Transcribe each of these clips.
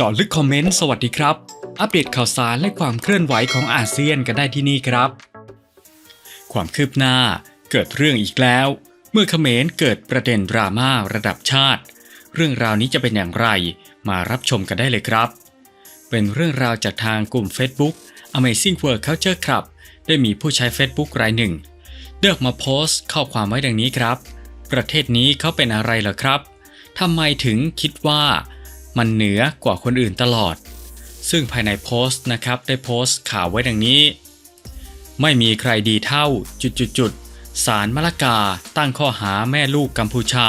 เจาะลึกคอมเมนต์สวัสดีครับ อัปเดตข่าวสารและความเคลื่อนไหวของอาเซียนกันได้ที่นี่ครับ ความคืบหน้าเกิดเรื่องอีกแล้ว เมื่อเขมรเกิดประเด็นดราม่าระดับชาติ เรื่องราวนี้จะเป็นอย่างไรมารับชมกันได้เลยครับ เป็นเรื่องราวจากทางกลุ่ม Facebook Amazing World Culture Club ได้มีผู้ใช้ Facebook รายหนึ่งเลือกมาโพสต์ข้อความไว้ดังนี้ครับ ประเทศนี้เขาเป็นอะไรเหรอครับทำไมถึงคิดว่า มันเหนือกว่าคนอื่นตลอด ซึ่งภายในโพสต์นะครับได้โพสต์ข่าวไว้ดังนี้ ไม่มีใครดีเท่าจุดๆสารมะละกาตั้งข้อหาแม่ลูกกัมพูชา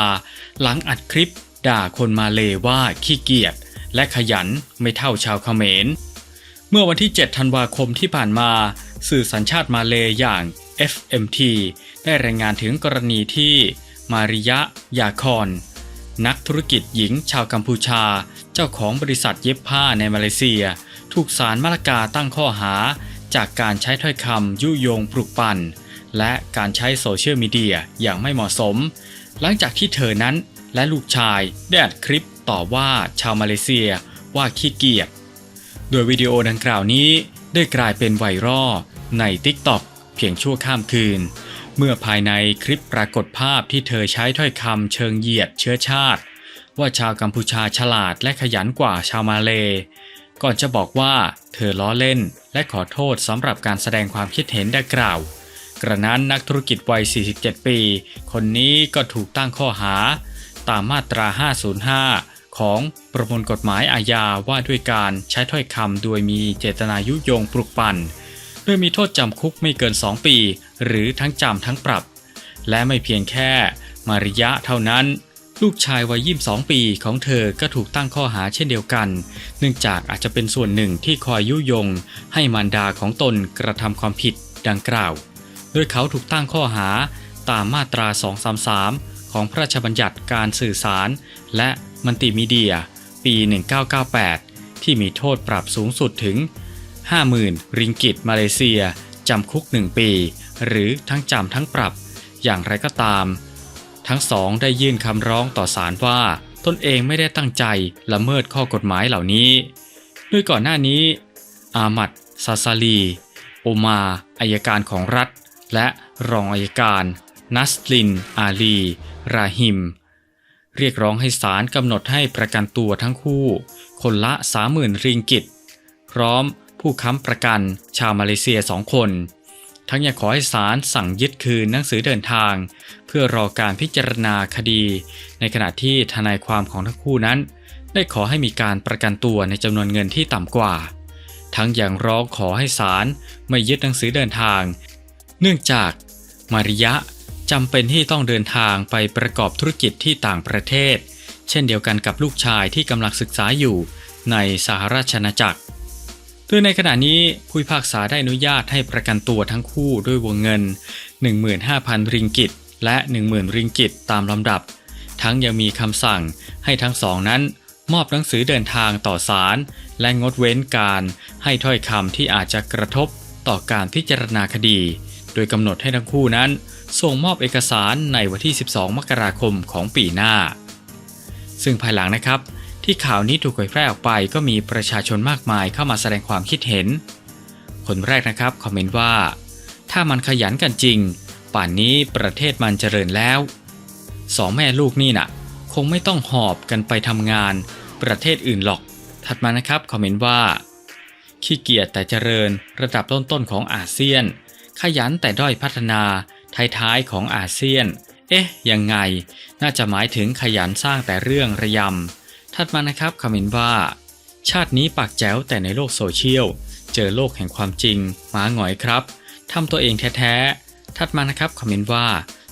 หลังอัดคลิปด่าคนมาเลว่าขี้เกียจและขยันไม่เท่าชาวเขมร เมื่อวันที่ 7 ธันวาคมที่ผ่านมา สื่อสัญชาติมาเลอย่าง FMT ได้รายงานถึงกรณีที่มาริยะยาคอน นักธุรกิจหญิงชาวกัมพูชา เจ้าของบริษัทเย็บผ้าในมาเลเซีย ถูกศาลมาลากาตั้งข้อหา จากการใช้ถ้อยคำยุยงปลุกปั่น และการใช้โซเชียลมีเดียอย่างไม่เหมาะสม หลังจากที่เธอนั้นและลูกชายได้อัดคลิปต่อว่าชาวมาเลเซียว่าขี้เกียจ โดยวิดีโอดังกล่าวนี้ได้กลายเป็นไวรัลใน TikTok เพียงชั่วข้ามคืน เมื่อภายในคลิปปรากฏภาพที่เธอใช้ถ้อยคำเชิงเหยียดเชื้อชาติ ว่าชาวกัมพูชาฉลาดและขยันกว่าชาวมาเล ก่อนจะบอกว่าเธอล้อเล่นและขอโทษสำหรับการแสดงความคิดเห็นดังกล่าว กระนั้นนักธุรกิจวัย 47 ปี คนนี้ก็ถูกตั้งข้อหา ตามมาตรา 505ของประมวลกฎหมายอาญาว่าด้วยการใช้ถ้อยคำโดยมีเจตนายุยงปลุกปั่น ดยมีโทษจำคุกไม่เกิน 2 ปี หรือทั้งจำทั้งปรับ และไม่เพียงแค่มาริยะเท่านั้น ลูกชายวัย22 ปีของเธอก็ถูกตั้งข้อหาเช่นเดียวกัน เนื่องจากอาจจะเป็นส่วนหนึ่งที่คอยยุยง ให้มารดาของตนกระทำความผิดดังกล่าว โดยเขาถูกตั้งข้อหาตามมาตรา 233 ของพระราชบัญญัติการสื่อสาร และมัลติมีเดีย ปี 1998 ที่มีโทษปรับสูงสุดถึง 50,000 ริงกิตมาเลเซีย จำคุก 1 ปี หรือทั้งจำทั้งปรับ อย่างไรก็ตาม ทั้งสองได้ยื่นคำร้องต่อศาลว่าตนเองไม่ได้ตั้งใจละเมิดข้อกฎหมายเหล่านี้โดยก่อนหน้านี้ อามัดซาซาลี โอมาอายการของรัฐ และรองอายการ นัสลิน อาลี ราฮิม เรียกร้องให้ศาลกำหนดให้ประกันตัวทั้งคู่ คนละ 30,000 ริงกิต พร้อม ผู้ค้ำประกัน ชาวมาเลเซียสองคน ทั้งยังขอให้ศาลสั่งยึดคืนหนังสือเดินทาง เพื่อรอการพิจารณาคดี ในขณะที่ทนายความของทั้งคู่นั้น ได้ขอให้มีการประกันตัวในจำนวนเงินที่ต่ำกว่า ทั้งยังร้องขอให้ศาลไม่ยึดหนังสือเดินทาง เนื่องจากมาริยะจำเป็นที่ต้องเดินทางไปประกอบธุรกิจที่ต่างประเทศ เช่นเดียวกันกับลูกชายที่กำลังศึกษาอยู่ในสหราชอาณาจักร โดยในขณะนี้ผู้พิพากษาได้อนุญาตให้ประกันตัวทั้งคู่ด้วยวงเงิน 15,000 ริงกิต และ 10,000 ริงกิตตามลำดับ ทั้งยังมีคำสั่งให้ทั้งสองนั้น มอบหนังสือเดินทางต่อศาลและงดเว้นการให้ถ้อยคำที่อาจจะกระทบต่อการพิจารณาคดี โดยกำหนดให้ทั้งคู่นั้น ส่งมอบเอกสารในวันที่ 12 มกราคมของปีหน้า ซึ่งภายหลังนะครับ ที่ข่าวนี้ถูกเผยแพร่ออกไปก็มีประชาชนมากมายเข้ามาแสดงความคิดเห็น คนแรกนะครับคอมเมนต์ว่า ถ้ามันขยันกันจริง ป่านนี้ประเทศมันเจริญแล้วสองแม่ลูกนี่น่ะ คงไม่ต้องหอบกันไปทำงาน ประเทศอื่นหรอก ถัดมานะครับคอมเมนต์ว่า ขี้เกียจแต่เจริญระดับต้นๆของอาเซียน ขยันแต่ด้อยพัฒนาท้ายๆของอาเซียน เอ๊ะ ยังไง น่าจะหมายถึงขยันสร้างแต่เรื่องระยำ ถัดมานะครับคอมเมนต์ว่า ชาตินี้ปากแจ๋วแต่ในโลกโซเชียล เจอโลกแห่งความจริงหมาหงอยครับทำตัวเองแท้ๆถัดมานะครับคอมเมนต์ว่า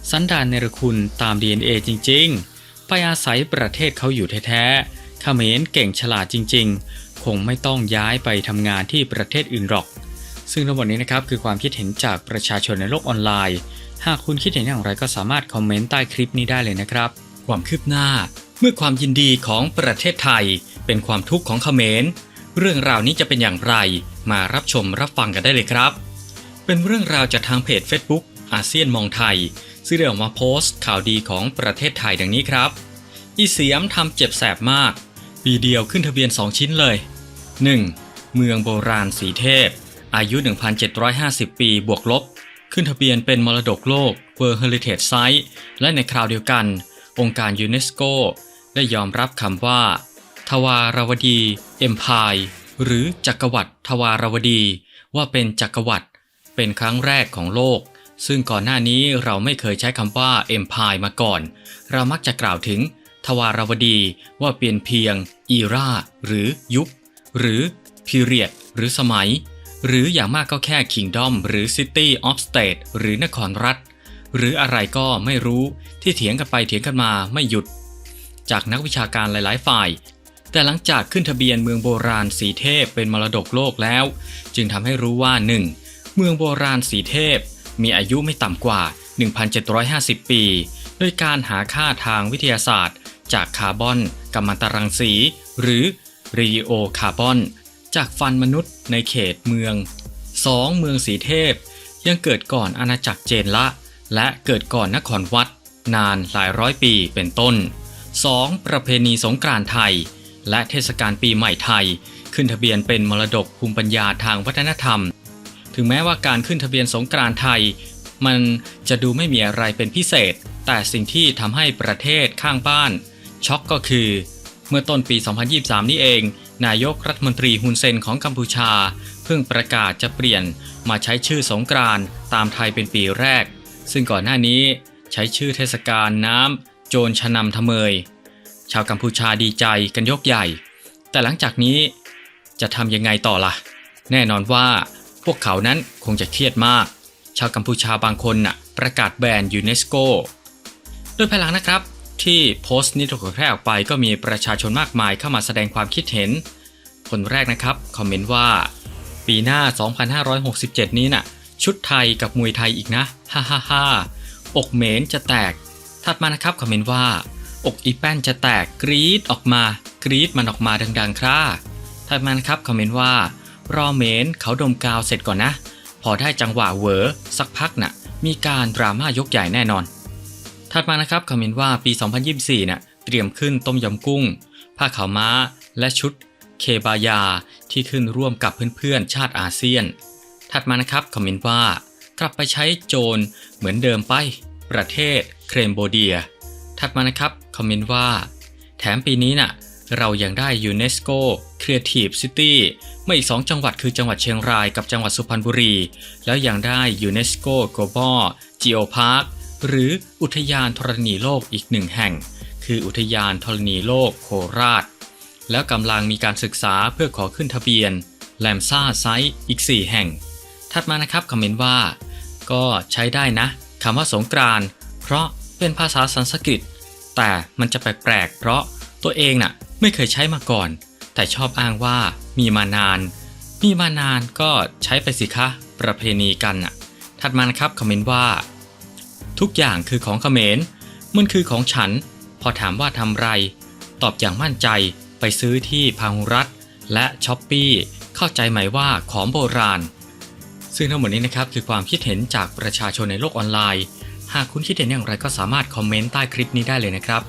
สันดานเนรคุณตาม DNA จริง ๆ ไปอาศัยประเทศเขาอยู่แท้ๆเขมรเก่งฉลาดจริง ๆ คงไม่ต้องย้ายไปทำงานที่ประเทศอื่นหรอก ซึ่งทั้งหมดนี้นะครับคือความคิดเห็นจากประชาชนในโลกออนไลน์ หากคุณคิดเห็นอย่างไรก็สามารถคอมเมนต์ใต้คลิปนี้ได้เลยนะครับ ความคืบหน้า เมื่อความยินดีของประเทศไทยเป็นความทุกข์ของเขมร เรื่องราวนี้จะเป็นอย่างไรมารับชมรับฟังกันได้เลยครับ เป็นเรื่องราวจากทางเพจ Facebook อาเซียนมองไทย ซึ่งได้ออกมาโพสต์ข่าวดีของประเทศไทยดังนี้ครับ อีเสียมทำเจ็บแสบมาก ปีเดียวขึ้นทะเบียน 2 ชิ้นเลย 1. เมืองโบราณสีเทพ อายุ 1,750 ปีบวกลบ ขึ้นทะเบียนเป็นมรดกโลก World Heritage Site และในคราวเดียวกัน องค์การยูเนสโก ได้ยอมรับคำว่า ทวารวดีเอ็มพายหรือจักรวรรดิทวารวดี ว่าเป็นจักรวรรดิเป็นครั้งแรกของโลก ซึ่งก่อนหน้านี้เราไม่เคยใช้คำว่าเอ็มพายมาก่อน เรามักจะกล่าวถึง ทวารวดีว่าเป็นเพียง อีราหรือยุค หรือ period หรือสมัย หรืออย่างมากก็แค่ kingdom หรือ city of state หรือนครรัฐ หรืออะไรก็ไม่รู้ที่เถียงกันไปเถียงกันมาไม่หยุด จากนักวิชาการหลายๆ ฝ่าย แต่หลังจากขึ้นทะเบียนเมืองโบราณสีเทพเป็นมรดกโลกแล้ว จึงทำให้รู้ว่า 1. เมืองโบราณสีเทพ มีอายุไม่ต่ำกว่า 1,750 ปีโดยการหาค่าทางวิทยาศาสตร์ จากคาร์บอนกัมมันตรังสี หรือรีโอคาร์บอน จากฟันมนุษย์ในเขตเมือง 2. เมืองสีเทพ ยังเกิดก่อนอาณาจักรเจนละ และเกิดก่อนนครวัด นานหลายร้อยปีเป็นต้น 2. ประเพณีสงกรานต์ไทย และเทศกาลปีใหม่ไทย ขึ้นทะเบียนเป็นมรดกภูมิปัญญาทางวัฒนธรรม ถึงแม้ว่าการขึ้นทะเบียนสงกรานต์ไทย มันจะดูไม่มีอะไรเป็นพิเศษ แต่สิ่งที่ทำให้ประเทศข้างบ้าน ช็อกก็คือ เมื่อต้นปี 2023 นี้เอง นายกรัฐมนตรีฮุนเซนของกัมพูชา เพิ่งประกาศจะเปลี่ยนมาใช้ชื่อสงกรานต์ตามไทยเป็นปีแรก ซึ่งก่อนหน้านี้ใช้ชื่อเทศกาลน้ำ โจรชนำทะเมย ชาวกัมพูชาดีใจกันยกใหญ่ แต่หลังจากนี้จะทำยังไงต่อล่ะ แน่นอนว่าพวกเขานั้นคงจะเครียดมาก ชาวกัมพูชาบางคนน่ะประกาศแบนยูเนสโกโดยภายหลังนะครับ ที่โพสต์นี้ถูกเผยแพร่ออกไปก็มีประชาชนมากมายเข้ามาแสดงความคิดเห็น คนแรกนะครับ คอมเมนต์ว่า ปีหน้า 2567 นี้น่ะ ชุดไทยกับมวยไทยอีกนะ ฮ่าฮ่าฮ่าอกเหมนจะแตก ถัดมานะครับคอมเมนต์ว่า อกอีแป้นจะแตกกรีดออกมากรีดมันออกมาดังๆคร่าถัดมานะครับคอมเมนต์ว่ารอเมนเขาดมกาวเสร็จก่อนนะ พอได้จังหวะเหวอสักพักน่ะมีการดราม่ายกใหญ่แน่นอน ถัดมานะครับคอมเมนต์ว่าปี 2024น่ะเตรียมขึ้นต้มยำกุ้ง ผ้าขาวม้า และชุดเคบายาที่ขึ้นร่วมกับเพื่อนๆ ชาติอาเซียน ถัดมานะครับคอมเมนต์ว่ากลับไปใช้โจรเหมือนเดิมไป ประเทศ เครมโบเดีย ถัดมานะครับ คอมเมนต์ว่า แถมปีนี้น่ะ เรายังได้ยูเนสโก Creative City เมื่ออีก 2 จังหวัดคือจังหวัดเชียงรายกับจังหวัดสุพรรณบุรี แล้วยังได้ยูเนสโก Global Geo Park หรืออุทยานธรณีโลกอีกหนึ่งแห่ง คืออุทยานธรณีโลกโคราช แล้วกำลังมีการศึกษาเพื่อขอขึ้นทะเบียนแลมซ่าไซต์อีก 4 แห่ง ถัดมานะครับคอมเมนต์ว่า ก็ใช้ได้นะคำว่าสงกรานเพราะ เป็นภาษาสันสกฤต แต่มันจะแปลกๆเพราะตัวเองน่ะไม่เคยใช้มาก่อน แต่ชอบอ้างว่ามีมานาน มีมานานก็ใช้ไปสิคะ ประเพณีกันน่ะ ถัดมานะครับคอมเมนต์ว่า ทุกอย่างคือของเขมรมันคือของฉัน พอถามว่าทำไร ตอบอย่างมั่นใจไปซื้อที่พาหุรัตและช้อปปี้เข้าใจไหมว่าของโบราณ ซึ่งทั้งหมดนี้นะครับคือความคิดเห็นจากประชาชนในโลกออนไลน์ หากคุณคิดเห็นอย่างไรก็สามารถคอมเมนต์ใต้คลิปนี้ได้เลยนะครับ